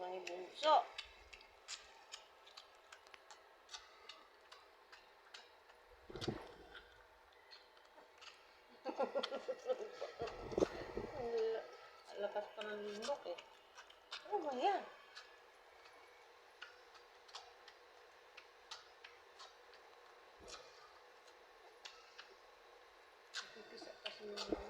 na ni Bunso. Lakas pa ng limbok eh. Ano ba yan? Pipisa kasi yung...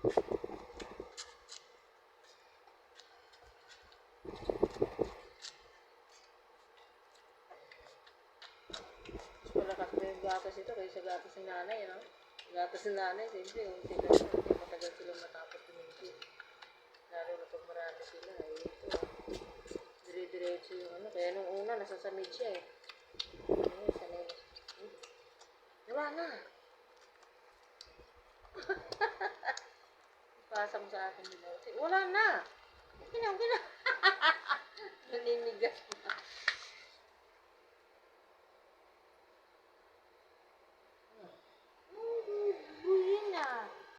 Mas malakas pa yung gatas ito kaysa gatas ni nanay, no? Gatas ni nanay, siyempre, lang yun. Hindi matagal sila matapos tumigil. Lalo na pag marami sila, eh, ito. Dire-diretso yung ano. Kaya nung una, nasasamid siya eh. Ano, sanay na. Hmm? Wala na. Ipasa mo sa akin nila. Wala na.